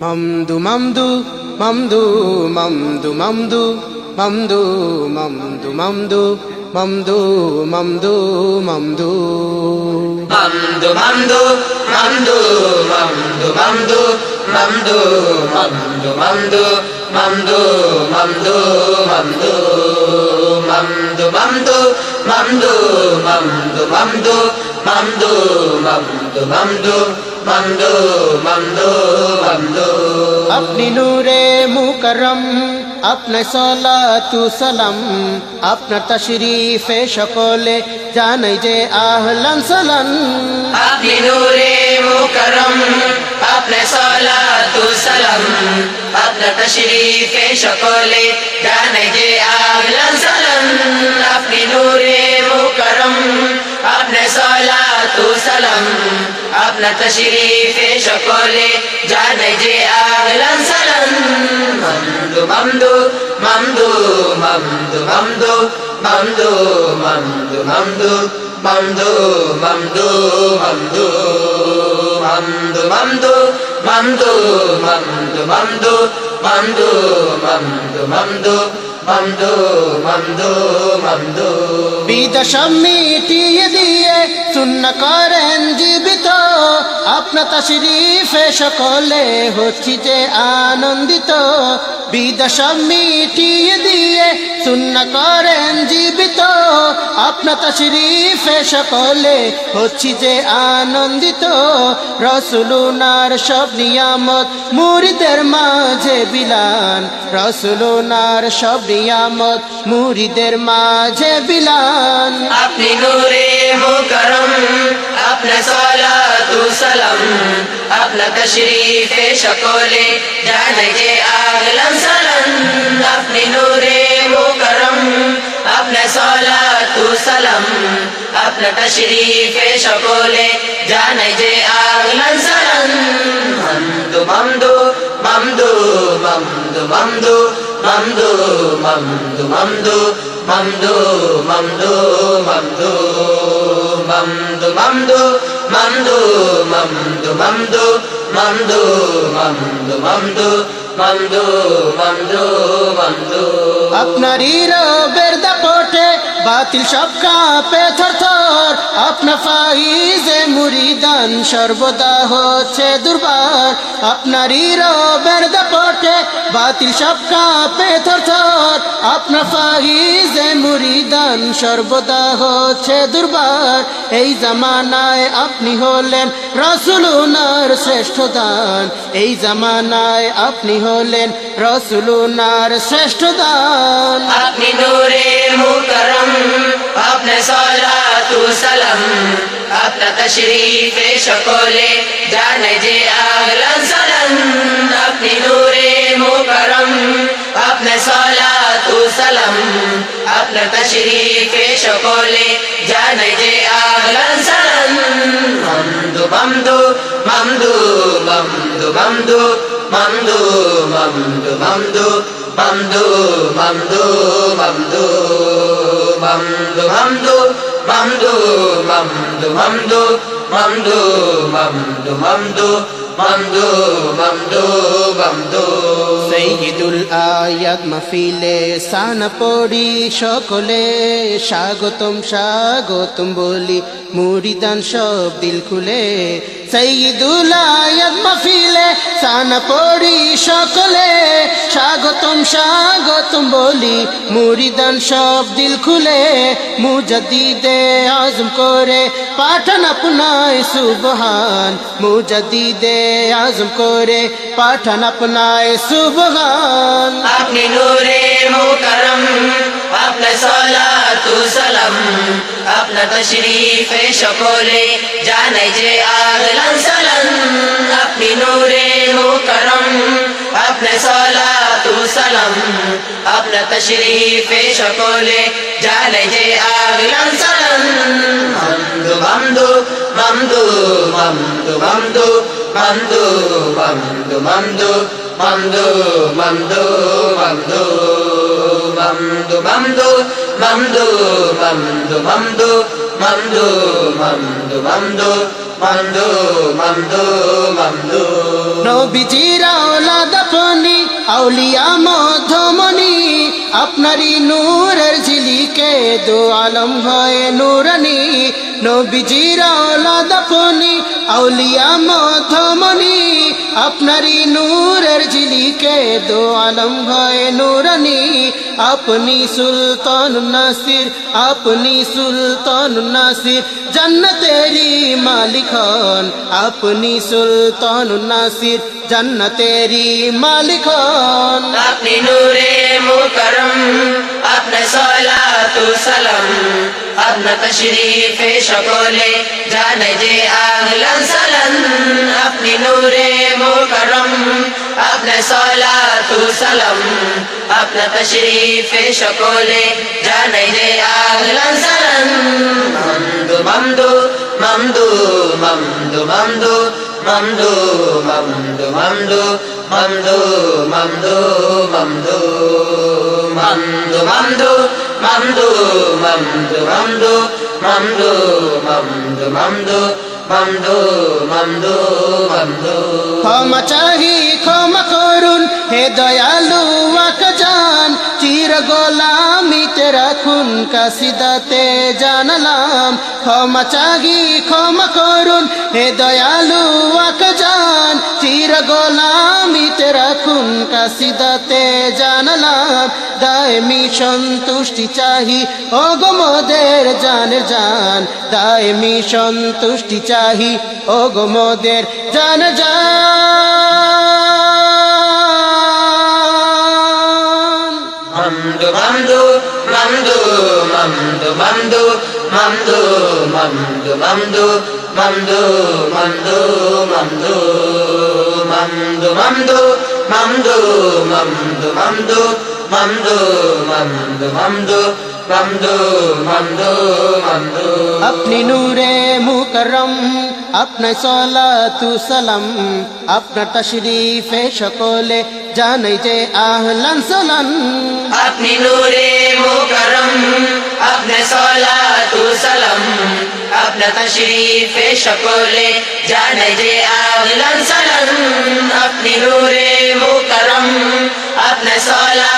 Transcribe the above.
মমদু মমদু মমদু মমদু মমদু মমদু মমদু মমদু মমদু মমদু মমদু Mamdu, mamdu, mamdu, mamdu, mamdu, mamdu, mamdu, mamdu, mamdu, mamdu, mamdu, mamdu, mamdu, mamdu, mamdu, mamdu, mamdu, mamdu, mamdu, mamdu, mamdu, mamdu. আপনি নূরে মুকরম আপনার সলাতু সালাম আপনার তশরিফে সকলে জানাই যে আহলান সালাম আপনি নূরে মুকরম আপনি সালাতু সালাম আপনার তশরীফে সকলে জানে যে আহলান সালাম আপনি নূরে মুকরম আপনি সালাতু সালাম আপনার তশরীফে সকলে জানে যে আহলান সালাম মামদু মামদু মামদু মামদু মামদু মামদু মামদু মামদু মামদু মামদু মামদু মামদু মামদু মামদু মামদু মামদু মামদু মামদু মামদু মামদু মামদু মামদু বিদশম দিয়ে শূন্য করেন জীবিত। আপনা সকলে হচ্ছি যে আনন্দিত। বিদশম মিটিয়ে দিয়ে শূন্য করেন আপনার তশরিফে সকলে হচ্ছি যে আনন্দিত। রসুলুনার সব নিয়ামত মুরিদের মাঝে বিলান। রসুলুনার সব নিয়ামত মুরিদের মাঝে বিলান। আপনি নূরে মুকরম আপনার সালাতু সালাম। আপনার সকলে জানে যে আগলাম সালাম। আপনি নূরে মুকরম সালাতু সালাম আপনার তশরীফে সকলে জানে যে আগলাম সালাম মামদু মামদু মামদু মামদু মামদু মামদু মামদু মামদু মামদু মামদু মামদু মামদু মামদু মামদু মামদু মামদু মামদু মামদু মামদু মন্দ আপনার ইরো বের দা দাপটে বাতিল সব কাঁপে থর থর আপনার ফাইজে মুরিদান সর্বদা হচ্ছে দুর্বার। আপনারই রবের দাপটে বাতিল সব কাঁপে থর থর আপনার ফাইজে মুরিদান সর্বদা হচ্ছে দুর্বার। এই জামানায় আপনি হলেন রসুলুনার শ্রেষ্ঠ দান। এই জামানায় আপনি হলেন রসুলুনার শ্রেষ্ঠ দান। আপনি নূরে মুকরম আপনি সালাতু সালাম আপনার তশরীফে সকলে জানে যে আগলান সালাম আপনি নূরে মুকরম আপনি সালাতু সালাম আপনার তশরীফে সকলে জানে যে আগলান সালাম মামদু মামদু মামদু মামদু মামদু মামদু মামদু মামদু মামদু মামদু মামদু মামদু মামদু মামদু মামদু মামদু মামদু মামদু মামদু মামদু মামদু মামদু সৈয়দুল আয়াত মাহফিলে সানা পড়ি সকলে স্বাগতম স্বাগতম বলি মুরিদান সব দিল খুলে সৈয়দুল আয়াত মাহফিলে সানা পড়ি সকলে। স্বাগতম স্বাগতম বলি, মুরিদান সব দিল খুলে। মুজাদ্দিদে আজম করে, পাঠান আপনায় সুবহান। মুজাদ্দিদে আজম করে, পাঠান আপনায় সুবহান। আপনি নূরে মুকরম আপনার সালাতু সালাম আপনার তশরীফে সকলে জানে যে আগলান সালাম আপনি নূরে মুকরম আপনার সালাতু সালাম আপনার তশরীফে সকলে জানে যে আগলান সালাম মামদু মামদু মামদু মামদু মামদু মামদু মামদু মামদু মামদু মামদু মামদু মামদু মামদু মামদু মামদু mamdu mamdu mamdu mamdu mamdu mamdu নবীজির আওলাদ আপনি আউলিয়া মধ্যমণি আপনারই নূরের ঝিলিকে দো আলম হয় নূরানি নবীজির আওলাদ আপনি আউলিয়া মধ্যমণি আপনারই নূরের ঝিলিকে দো আলম হয় নূরানি। আপনি সুলতান নাসির, আপনি সুলতান নাসির। জন্নতেরি মালিক হন আপনি সুলতান নাসির। জন্নতেরি মালিক হন। আপনি নূরে মুকরম আপনার সলাতু সালাম। আপনার তশরীফে সকলে জানে যে আহলান সালান আপনি নূরে মুকরম আপনার সলাতু সালাম আপনার তশরীফে সকলে জানে যে আহলান সালান মামদু মামদু মামদু মামদু মামদু মামদু মামদু মামদু মামদু মামদু মামদু মামদু মামদু মামদু মামদু মামদু মামদু মামদু মামদু মামদু মামদু মামদু। ক্ষমা চাহি, ক্ষমা করুন, হে দয়ালু আকাজান। চির গোলামিতে রাখুন কাসিদাতে জানালাম। ক্ষমা চাহি, ক্ষমা করুন, হে দয়ালু আকাজান। চির গোলামিতে রাখুন কাসিদাতে জানালাম। দায়মি সন্তুষ্টি চাহি ও গোমদের জানের জান দায়মি সন্তুষ্টি চাহি ও গোমদের জান জান Mamdu mamdu mamdu mamdu mamdu mamdu mamdu mamdu mamdu mamdu mamdu mamdu mamdu mamdu mamdu mamdu mamdu mamdu mamdu mamdu mamdu mamdu আপনি নূরে মুকরম আপনার সলাতু সালাম আপনার তশরিফে সকলে জানাই যে আহলান সালান আপনি নূরে মুকরম আপনি সলাতু সালাম আপনার তশরীফে সকলে জানে যে আহলান সালাম। আপনি নূরে মুকরম আপনি সলাতু